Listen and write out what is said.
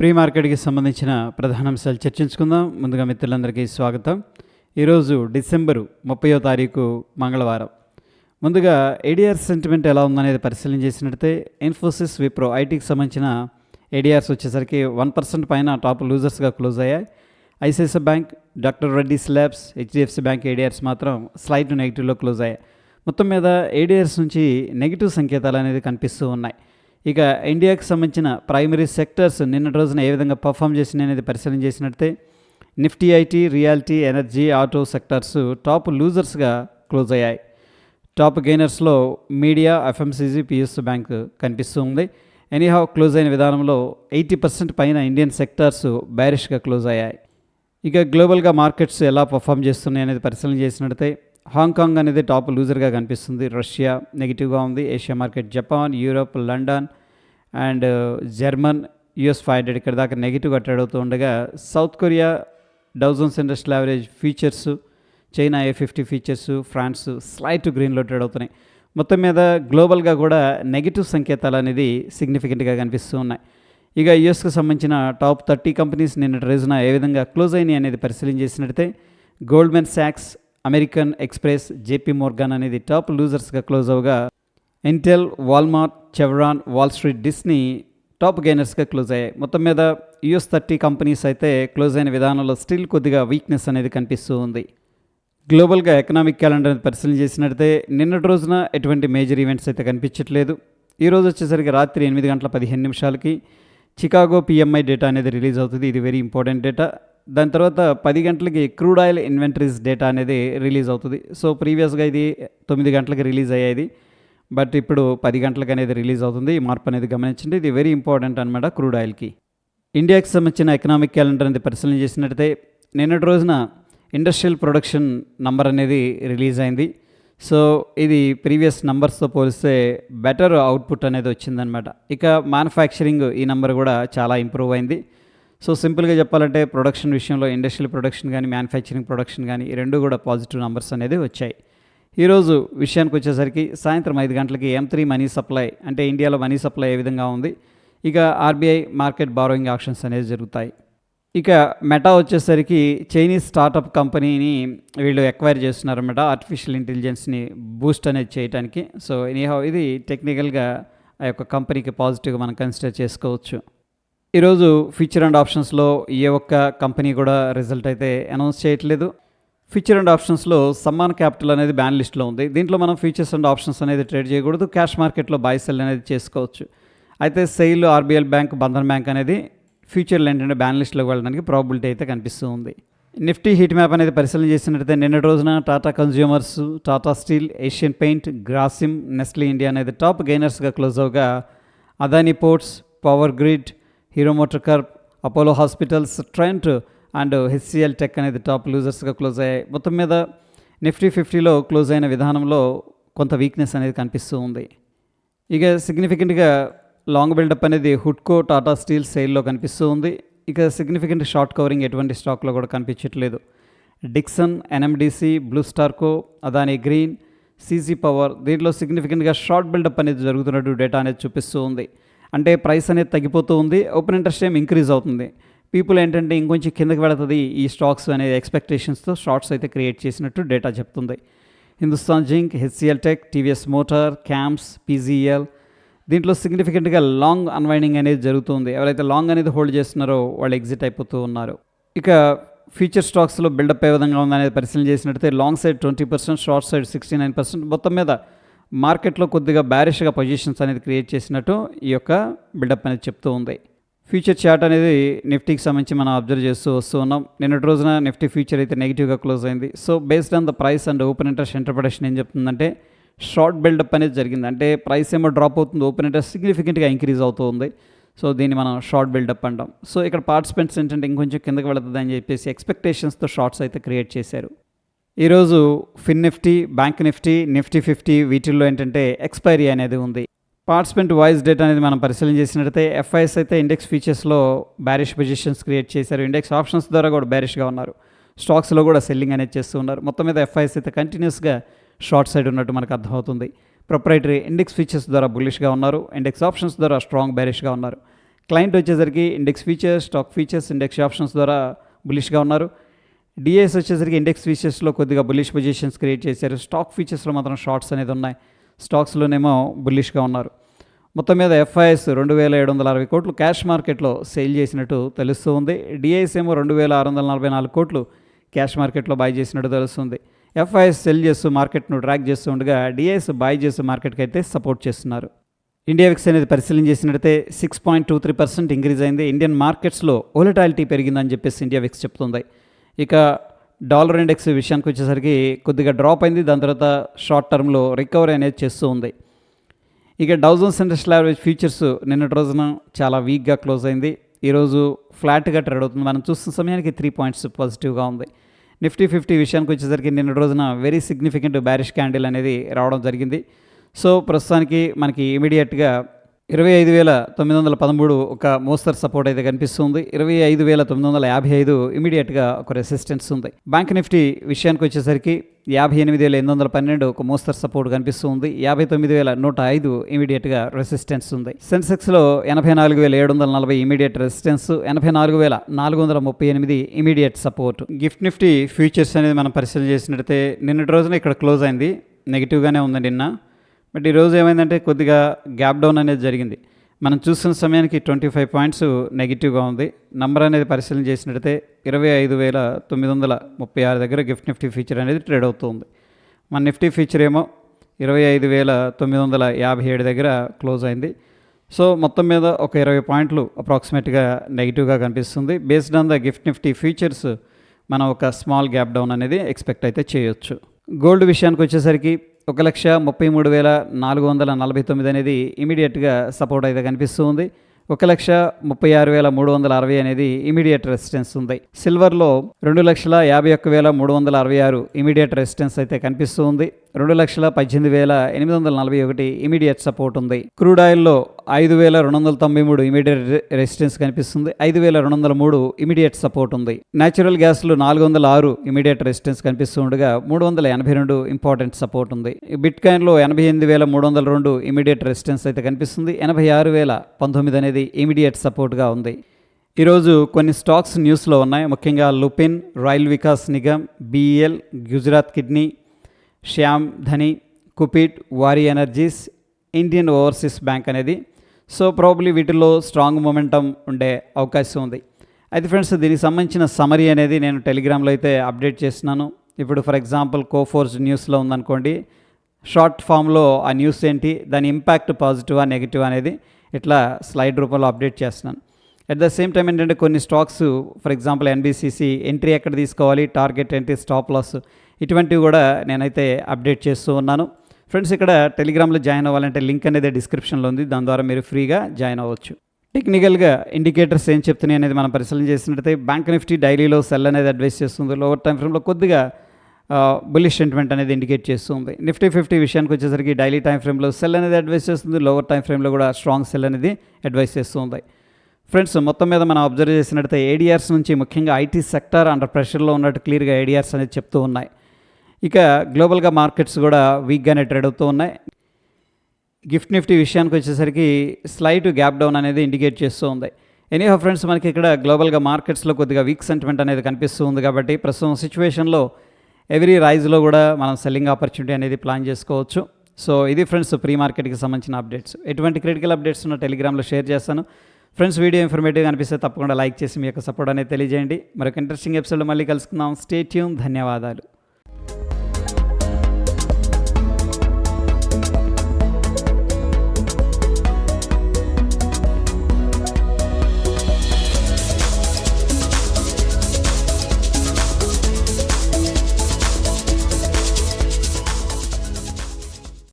Pre మార్కెట్కి సంబంధించిన ప్రధాన అంశాలు చర్చించుకుందాం. ముందుగా మిత్రులందరికీ స్వాగతం. ఈరోజు డిసెంబరు ముప్పయో తారీఖు మంగళవారం. ముందుగా ఏడిఆర్ సెంటిమెంట్ ఎలా ఉందనేది పరిశీలన చేసినట్టే ఇన్ఫోసిస్ విప్రో ఐటీకి సంబంధించిన ఏడిఆర్స్ వచ్చేసరికి వన్ పర్సెంట్ పైన టాప్ లూజర్స్గా క్లోజ్ అయ్యాయి. ICICI bank doctor Reddy labs HDFC bank ADRs మాత్రం స్లైట్ నెగిటివ్లో క్లోజ్ అయ్యాయి. మొత్తం మీద ఏడిఆర్స్ నుంచి నెగిటివ్ సంకేతాలు అనేది కనిపిస్తూ ఉన్నాయి. ఇక ఇండియాకి సంబంధించిన ప్రైమరీ సెక్టర్స్ నిన్నటి రోజున ఏ విధంగా పర్ఫామ్ చేసినాయి అనేది పరిశీలన చేసినట్టే Nifty IT realty energy auto sectors top లూజర్స్గా close అయ్యాయి. టాప్ గెయినర్స్లో మీడియా ఎఫ్ఎంసీజీ పిఎస్ బ్యాంక్ కనిపిస్తూ ఉంది. ఎనీహౌ క్లోజ్ అయిన విధానంలో ఎయిటీ పర్సెంట్ పైన ఇండియన్ సెక్టర్స్ బ్యారిష్గా క్లోజ్ అయ్యాయి. ఇక గ్లోబల్గా మార్కెట్స్ ఎలా పర్ఫామ్ చేస్తున్నాయి అనేది పరిశీలన చేసినట్టే హాంకాంగ్ అనేది టాప్ లూజర్గా కనిపిస్తుంది. రష్యా నెగిటివ్గా ఉంది. Asia market Japan Europe London and uh, German US five hundred ఇక్కడ దాకా నెగిటివ్గా ట్రేడ్ అవుతూ ఉండగా South Korea Dow Jones industrial average futures China A fifty futures France slight గ్రీన్లో ట్రేడ్ అవుతున్నాయి. మొత్తం మీద గ్లోబల్గా కూడా నెగిటివ్ సంకేతాలు అనేది సిగ్నిఫికెంట్గా కనిపిస్తూ ఉన్నాయి. ఇక యుఎస్కి సంబంధించిన టాప్ థర్టీ కంపెనీస్ నిన్నటి రోజున ఏ విధంగా క్లోజ్ అయినాయి అనేది పరిశీలన చేసినట్టే గోల్డ్మెన్ శాక్స్ అమెరికన్ ఎక్స్ప్రెస్ జేపీ మోర్గాన్ అనేది టాప్ లూజర్స్గా close అవగా Intel Walmart Chevron Wall Street Disney top గెయినర్స్గా close అయ్యాయి. మొత్తం మీద యుఎస్ థర్టీ కంపెనీస్ అయితే క్లోజ్ అయిన విధానంలో స్టిల్ కొద్దిగా వీక్నెస్ అనేది కనిపిస్తూ ఉంది. గ్లోబల్గా ఎకనామిక్ క్యాలెండర్ పరిశీలన చేసినట్లయితే నిన్నటి రోజున ఎటువంటి మేజర్ ఈవెంట్స్ అయితే కనిపించట్లేదు. ఈ రోజు వచ్చేసరికి రాత్రి ఎనిమిది గంటల పదిహేను నిమిషాలకి చికాగో పిఎంఐ డేటా అనేది రిలీజ్ అవుతుంది. ఇది వెరీ ఇంపార్టెంట్ డేటా. దాని తర్వాత పది గంటలకి క్రూడ్ ఆయిల్ ఇన్వెంటరీస్ డేటా అనేది రిలీజ్ అవుతుంది. సో ప్రీవియస్గా ఇది తొమ్మిది గంటలకి రిలీజ్ అయ్యేది. బట్ ఇప్పుడు పది గంటలకు అనేది రిలీజ్ అవుతుంది. ఈ మార్పు అనేది గమనించండి. ఇది వెరీ ఇంపార్టెంట్ అనమాట క్రూడ్ ఆయిల్కి. ఇండియాకి సంబంధించిన ఎకనామిక్ క్యాలెండర్ అనేది పరిశీలన చేసినట్టయితే నిన్నటి రోజున ఇండస్ట్రియల్ ప్రొడక్షన్ నంబర్ అనేది రిలీజ్ అయింది. సో ఇది ప్రీవియస్ నంబర్స్తో పోలిస్తే బెటర్ అవుట్పుట్ అనేది వచ్చిందనమాట ఇక మ్యానుఫ్యాక్చరింగ్ ఈ నెంబర్ కూడా చాలా ఇంప్రూవ్ అయింది. సో సింపుల్గా చెప్పాలంటే ప్రొడక్షన్ విషయంలో ఇండస్ట్రియల్ ప్రొడక్షన్ కానీ మ్యానుఫ్యాక్చరింగ్ ప్రొడక్షన్ కానీ ఈ రెండు కూడా పాజిటివ్ నంబర్స్ అనేది వచ్చాయి. ఈరోజు విషయానికి వచ్చేసరికి సాయంత్రం ఐదు గంటలకి ఎం త్రీ మనీ సప్లై అంటే ఇండియాలో మనీ సప్లై ఏ విధంగా ఉంది? ఇక ఆర్బీఐ మార్కెట్ బారోయింగ్ ఆప్షన్స్ అనేవి జరుగుతాయి. ఇక మెటా వచ్చేసరికి చైనీస్ స్టార్టప్ కంపెనీని వీళ్ళు ఎక్వైర్ చేస్తున్నారన్నమాట ఆర్టిఫిషియల్ ఇంటెలిజెన్స్ని బూస్ట్ అనేది చేయడానికి సో ఎనీహౌ ఇది టెక్నికల్గా ఆ యొక్క కంపెనీకి పాజిటివ్గా మనం కన్సిడర్ చేసుకోవచ్చు. ఈరోజు ఫ్యూచర్ అండ్ ఆప్షన్స్లో ఏ ఒక్క కంపెనీ కూడా రిజల్ట్ అయితే అనౌన్స్ చేయట్లేదు. ఫ్యూచర్ అండ్ ఆప్షన్స్లో సమ్మాన్ క్యాపిటల్ అనేది బ్యాన్ లిస్ట్లో ఉంది. దీంట్లో మనం ఫీచర్స్ అండ్ ఆప్షన్స్ అనేది ట్రేడ్ చేయకూడదు. క్యాష్ మార్కెట్లో బై సెల్ అనేది చేసుకోవచ్చు. అయితే SAIL RBL bank Bandhan bank అనేది ఫ్యూచర్లో ఏంటంటే బ్యాన్ లిస్ట్లోకి వెళ్ళడానికి ప్రాబిలిటీ అయితే కనిపిస్తూ ఉంది. నిఫ్టీ హీట్ మ్యాప్ అనేది పరిశీలన చేసినట్టయితే నిన్నటి రోజున Tata consumers Tata steel Asian paint Grasim Nestle India అనేది టాప్ గెయినర్స్గా close అవగా Adani ports power grid Hero Motor Corp Apollo hospitals Trent and HCL tech అనేది టాప్ లూజర్స్గా క్లోజ్ అయ్యాయి. మొత్తం మీద నిఫ్టీ ఫిఫ్టీలో క్లోజ్ అయిన విధానంలో కొంత వీక్నెస్ అనేది కనిపిస్తూ ఉంది. ఇక సిగ్నిఫికెంట్గా లాంగ్ బిల్డప్ అనేది హుడ్కో టాటా స్టీల్ సేల్లో కనిపిస్తూ ఉంది. ఇక సిగ్నిఫికెంట్ షార్ట్ కవరింగ్ ఎటువంటి స్టాక్లో కూడా కనిపించట్లేదు. Dixon NMDC Blue Star Co Adani green CG power దీంట్లో సిగ్నిఫికెంట్గా షార్ట్ బిల్డప్ అనేది జరుగుతున్నట్టు డేటా అనేది చూపిస్తూ ఉంది. అంటే ప్రైస్ అనేది తగ్గిపోతూ ఉంది. ఓపెన్ ఇంట్రెస్ట్ ఏం ఇంక్రీజ్ అవుతుంది. పీపుల్ ఏంటంటే ఇంకొంచెం కిందకి వెళుతుంది. ఈ స్టాక్స్ అనే ఎక్స్పెక్టేషన్స్తో షార్ట్స్ అయితే క్రియేట్ చేసినట్టు డేటా చెప్తుంది. Hindustan zinc HCL tech TVS motor camps PGL దీంట్లో సిగ్నిఫికెంట్గా లాంగ్ అన్వైండింగ్ అనేది జరుగుతుంది. ఎవరైతే లాంగ్ అనేది హోల్డ్ చేస్తున్నారో వాళ్ళు ఎగ్జిట్ అయిపోతూ ఉన్నారు. ఇక ఫ్యూచర్ స్టాక్స్లో బిల్డప్ ఏ విధంగా ఉందనేది పరిశీలన చేసినట్టయితే long side twenty percent short side sixty nine percent మొత్తం మీద మార్కెట్లో కొద్దిగా బ్యారిష్గా పొజిషన్స్ అనేది క్రియేట్ చేసినట్టు ఈ యొక్క బిల్డప్ అనేది చెప్తూ ఉంది. ఫ్యూచర్ చార్ట్ అనేది నిఫ్టీకి సంబంధించి మనం అబ్జర్వ్ చేస్తూ వస్తూ ఉన్నాం. నిన్నటి రోజున నిఫ్టీ ఫ్యూచర్ అయితే నెగిటివ్గా క్లోజ్ అయింది. So based on the price and open interest interpretation ఏం చెప్తుందంటే షార్ట్ బిల్డప్ అనేది జరిగింది. అంటే ప్రైస్ ఏమో డ్రాప్ అవుతుంది ఓపెన్ ఇంట్రెస్ట్ సిగ్నిఫికెంట్గా ఇంక్రీజ్ అవుతూ ఉంది. సో దీన్ని మనం షార్ట్ బిల్డప్ అంటాం. సో ఇక్కడ పార్టిసిపెంట్స్ ఏంటంటే ఇంకొంచెం కిందకి వెళుతుంది అని చెప్పేసి ఎక్స్పెక్టేషన్స్తో షార్ట్స్ అయితే క్రియేట్ చేశారు. ఈరోజు Fin Nifty bank Nifty Nifty fifty వీటిల్లో ఏంటంటే ఎక్స్పైరీ అనేది ఉంది. పార్టిసిపెంట్ వాయిస్ డేట్ అనేది మనం పరిశీలన చేసినట్టయితే ఎఫ్ఐఎస్ అయితే ఇండెక్స్ ఫీచర్స్లో బ్యారిష్ పొజిషన్స్ క్రియేట్ చేశారు. ఇండెక్స్ ఆప్షన్స్ ద్వారా కూడా బ్యారిష్గా ఉన్నారు. స్టాక్స్లో కూడా సెల్లింగ్ అనేది చేస్తూ ఉన్నారు. మొత్తం మీద ఎఫ్ఐఎస్ అయితే కంటిన్యూస్గా షార్ట్ సైడ్ ఉన్నట్టు మనకు అర్థమవుతుంది. ప్రొప్రైటరీ ఇండెక్స్ ఫీచర్స్ ద్వారా బులిష్గా ఉన్నారు. ఇండెక్స్ ఆప్షన్స్ ద్వారా స్ట్రాంగ్ బ్యారిష్గా ఉన్నారు. క్లయింట్ వచ్చేసరికి index futures stock futures index options ద్వారా బులిష్గా ఉన్నారు. డిఎస్ వచ్చేసరికి ఇండెక్స్ ఫీచర్స్లో కొద్దిగా బుల్లిష్ పొజిషన్స్ క్రియేట్ చేశారు. స్టాక్ ఫీచర్స్లో మాత్రం షార్ట్స్ అనేది ఉన్నాయి. స్టాక్స్లోనేమో బుల్లిష్గా ఉన్నారు. మొత్తం మీద ఎఫ్ఐఎస్ రెండు వేల ఏడు వందల అరవై కోట్లు క్యాష్ మార్కెట్లో సేల్ చేసినట్టు తెలుస్తూ ఉంది. డిఐఎస్ ఏమో రెండు వేల ఆరు వందల నలభై నాలుగు కోట్లు క్యాష్ మార్కెట్లో బై చేసినట్టు తెలుస్తుంది. ఎఫ్ఐఎస్ సెల్ చేస్తూ మార్కెట్ను ట్రాక్ చేస్తూ ఉండగా డిఐఎస్ బై చేస్తూ మార్కెట్కి అయితే సపోర్ట్ చేస్తున్నారు. ఇండియా విక్స్ అనేది పరిశీలన చేసినట్టయితే six point two three percent increase అయింది. ఇండియన్ మార్కెట్స్లో ఓలటాలిటీ పెరిగిందని చెప్పేసి ఇండియా విక్స్ చెప్తుంది. ఇక డాలర్ ఇండెక్స్ విషయానికి వచ్చేసరికి కొద్దిగా డ్రాప్ అయింది. దాని తర్వాత షార్ట్ టర్మ్లో రికవరీ అనేది చేస్తూ ఉంది. ఇక డౌజన్స్ ఇండస్ట్రియల్ యావరేజ్ ఫ్యూచర్స్ నిన్నటి రోజున చాలా వీక్గా క్లోజ్ అయింది. ఈరోజు ఫ్లాట్గా ట్రేడ్ అవుతుంది. మనం చూస్తున్న సమయానికి త్రీ పాయింట్స్ పాజిటివ్గా ఉంది. నిఫ్టీ ఫిఫ్టీ విషయానికి వచ్చేసరికి నిన్న రోజున వెరీ సిగ్నిఫికెంట్ బ్యారిష్ క్యాండిల్ అనేది రావడం జరిగింది. సో ప్రస్తుతానికి మనకి ఇమీడియట్గా ఇరవై ఐదు వేల తొమ్మిది వందల పదమూడు ఒక మోస్తరు సపోర్ట్ అయితే కనిపిస్తుంది. ఇరవై ఐదు వేల తొమ్మిది వందల యాభై ఐదు ఇమీడియట్గా ఒక రెసిస్టెన్స్ ఉంది. బ్యాంక్ నిఫ్టీ విషయానికి వచ్చేసరికి యాభై ఎనిమిది వేల ఎనిమిది వందల పన్నెండు ఒక మోస్తర్ సపోర్ట్ కనిపిస్తుంది. యాభై తొమ్మిది వేల నూట ఐదు ఇమీడియట్గా రెసిస్టెన్స్ ఉంది. సెన్సెక్స్లో ఎనభై నాలుగు వేల ఏడు వందల నలభై ఇమీడియట్ రెసిస్టెన్స్ ఎనభై నాలుగు వేల నాలుగు వందల ముప్పై ఎనిమిది immediate support. Gift Nifty futures అనేది మనం పరిశీలన చేసినట్టయితే నిన్నటి రోజున ఇక్కడ క్లోజ్ అయింది. నెగిటివ్గానే ఉంది నిన్న. బట్ ఈరోజు ఏమైందంటే కొద్దిగా గ్యాప్ డౌన్ అనేది జరిగింది. మనం చూస్తున్న సమయానికి ట్వంటీ ఫైవ్ పాయింట్స్ నెగిటివ్గా ఉంది. నంబర్ అనేది పరిశీలన చేసినట్టయితే ఇరవై ఐదు వేల తొమ్మిది వందల ముప్పై ఆరు దగ్గర గిఫ్ట్ నిఫ్టీ ఫీచర్ అనేది ట్రేడ్ అవుతుంది మన నిఫ్టీ ఫీచర్ ఏమో ఇరవై ఐదు వేల తొమ్మిది వందల యాభై ఏడు దగ్గర క్లోజ్ అయింది. సో మొత్తం మీద ఒక ఇరవై పాయింట్లు అప్రాక్సిమేట్గా నెగిటివ్గా కనిపిస్తుంది. Based on the gift Nifty futures మనం ఒక స్మాల్ గ్యాప్ డౌన్ అనేది ఎక్స్పెక్ట్ అయితే చేయొచ్చు. గోల్డ్ విషయానికి వచ్చేసరికి ఒక లక్ష ముప్పై మూడు వేల నాలుగు వందల నలభై తొమ్మిది అనేది ఇమీడియట్గా సపోర్ట్ అయితే కనిపిస్తూ ఉంది. ఒక లక్ష ముప్పై ఆరు వేల మూడు వందల అరవై అనేది ఇమీడియట్ రెసిస్టెన్స్ ఉంది. సిల్వర్లో రెండు లక్షల యాభై ఒక్క వేల మూడు వందల అరవై ఆరు ఇమీడియట్ రెసిస్టెన్స్ అయితే కనిపిస్తూ ఉంది. రెండు లక్షల పద్దెనిమిది వేల ఎనిమిది వందల నలభై ఒకటి ఇమీడియట్ సపోర్ట్ ఉంది. క్రూడ్ ఆయిల్లో ఐదు వేల రెండు వందల తొంభై మూడు ఇమీడియట్ రెసిస్టెన్స్ కనిపిస్తుంది. ఐదు వేల రెండు వందల మూడు ఇమీడియట్ సపోర్ట్ ఉంది. న్యాచురల్ గ్యాస్లో నాలుగు వందల ఆరు ఇమీడియట్ రెసిస్టెన్స్ కనిపిస్తూ ఉండగా మూడు వందల ఎనభై రెండు ఇంపార్టెంట్ సపోర్ట్ ఉంది. బిట్ కాయిన్లో ఎనభై ఎనిమిది వేల మూడు వందల రెండు ఇమీడియట్ రెసిస్టెన్స్ అయితే కనిపిస్తుంది. ఎనభై ఆరు వేల పంతొమ్మిది అనేది ఇమీడియట్ సపోర్ట్గా ఉంది. ఈరోజు కొన్ని స్టాక్స్ న్యూస్లో ఉన్నాయి. ముఖ్యంగా Lupin rail Vikas Nigam BL Gujarat Kidney Shyam Dhani కుపిట్ Waaree energies Indian overseas bank అనేది సో ప్రాబ్లీ వీటిల్లో స్ట్రాంగ్ మొమెంటం ఉండే అవకాశం ఉంది. అయితే ఫ్రెండ్స్ దీనికి సంబంధించిన సమరీ అనేది నేను టెలిగ్రామ్లో అయితే అప్డేట్ చేస్తున్నాను. ఇప్పుడు ఫర్ ఎగ్జాంపుల్ కోఫోర్స్ న్యూస్లో ఉందనుకోండి. షార్ట్ ఫామ్లో ఆ న్యూస్ ఏంటి? దాని ఇంపాక్ట్ పాజిటివా నెగిటివ్ అనేది ఇట్లా స్లైడ్ రూపంలో అప్డేట్ చేస్తున్నాను. అట్ ద సేమ్ టైం ఏంటంటే కొన్ని stocks for example NBCC entry ఎక్కడ తీసుకోవాలి? టార్గెట్ ఏంటి స్టాప్ లాస్ ఇటువంటివి కూడా నేనైతే అప్డేట్ చేస్తూ ఉన్నాను. ఫ్రెండ్స్ ఇక్కడ టెలిగ్రామ్లో జాయిన్ అవ్వాలంటే లింక్ అనేది డిస్క్రిప్షన్లో ఉంది. దాని ద్వారా మీరు ఫ్రీగా జాయిన్ అవ్వచ్చు. టెక్నికల్గా ఇండికేటర్స్ ఏం చెప్తున్నాయి అనేది మనం పరిశీలన చేసినట్టయితే బ్యాంక్ నిఫ్టీ డైలీలో సెల్ అనేది అడ్వైస్ చేస్తుంది. లోవర్ టైం ఫ్రేమ్లో కొద్దిగా బుల్లిష్ సెంటిమెంట్ అనేది ఇండికేట్ చేస్తుంది. నిఫ్టీ ఫిఫ్టీ విషయానికి వచ్చేసరికి డైలీ టైం ఫ్రేమ్లో సెల్ అనేది అడ్వైస్ చేస్తుంది. లోవర్ టైం ఫ్రేమ్లో కూడా స్ట్రాంగ్ సెల్ అనేది అడ్వైస్ చేస్తుంది. ఫ్రెండ్స్ మొత్తం మీద మనం అబ్జర్వ్ చేసినట్టయితే ఏడిఆర్స్ నుంచి ముఖ్యంగా ఐటీ సెక్టర్ అండర్ ప్రెషర్లో ఉన్నట్టు క్లియర్గా ఏడిఆర్స్ అనేది చెప్తూ ఉన్నాయి. ఇక గ్లోబల్గా మార్కెట్స్ కూడా వీక్గానే ట్రేడ్ అవుతూ ఉన్నాయి. గిఫ్ట్ నిఫ్టీ విషయానికి వచ్చేసరికి స్లైట్ గ్యాప్ డౌన్ అనేది ఇండికేట్ చేస్తూ ఉంది. ఎనీహో ఫ్రెండ్స్ మనకి ఇక్కడ గ్లోబల్గా మార్కెట్స్లో కొద్దిగా వీక్ సెంటిమెంట్ అనేది కనిపిస్తూ ఉంది కాబట్టి ప్రస్తుతం సిచ్యువేషన్లో ఎవ్రీ రైజ్లో కూడా మనం సెల్లింగ్ ఆపర్చునిటీ అనేది ప్లాన్ చేసుకోవచ్చు. సో ఇది ఫ్రెండ్స్ ప్రీ మార్కెట్కి సంబంధించిన అప్డేట్స్. ఎటువంటి క్రిటికల్ అప్డేట్స్ ఉన్న టెలిగ్రామ్లో షేర్ చేస్తాను. ఫ్రెండ్స్ వీడియో ఇన్ఫర్మేటివ్ అనిపిస్తే తప్పకుండా లైక్ చేసి మీ యొక్క సపోర్ట్ అనేది తెలియజేయండి. మరొక ఇంట్రెస్టింగ్ ఎపిసోడ్లో మళ్ళీ కలుసుకుందాం. స్టే ట్యూన్ ధన్యవాదాలు.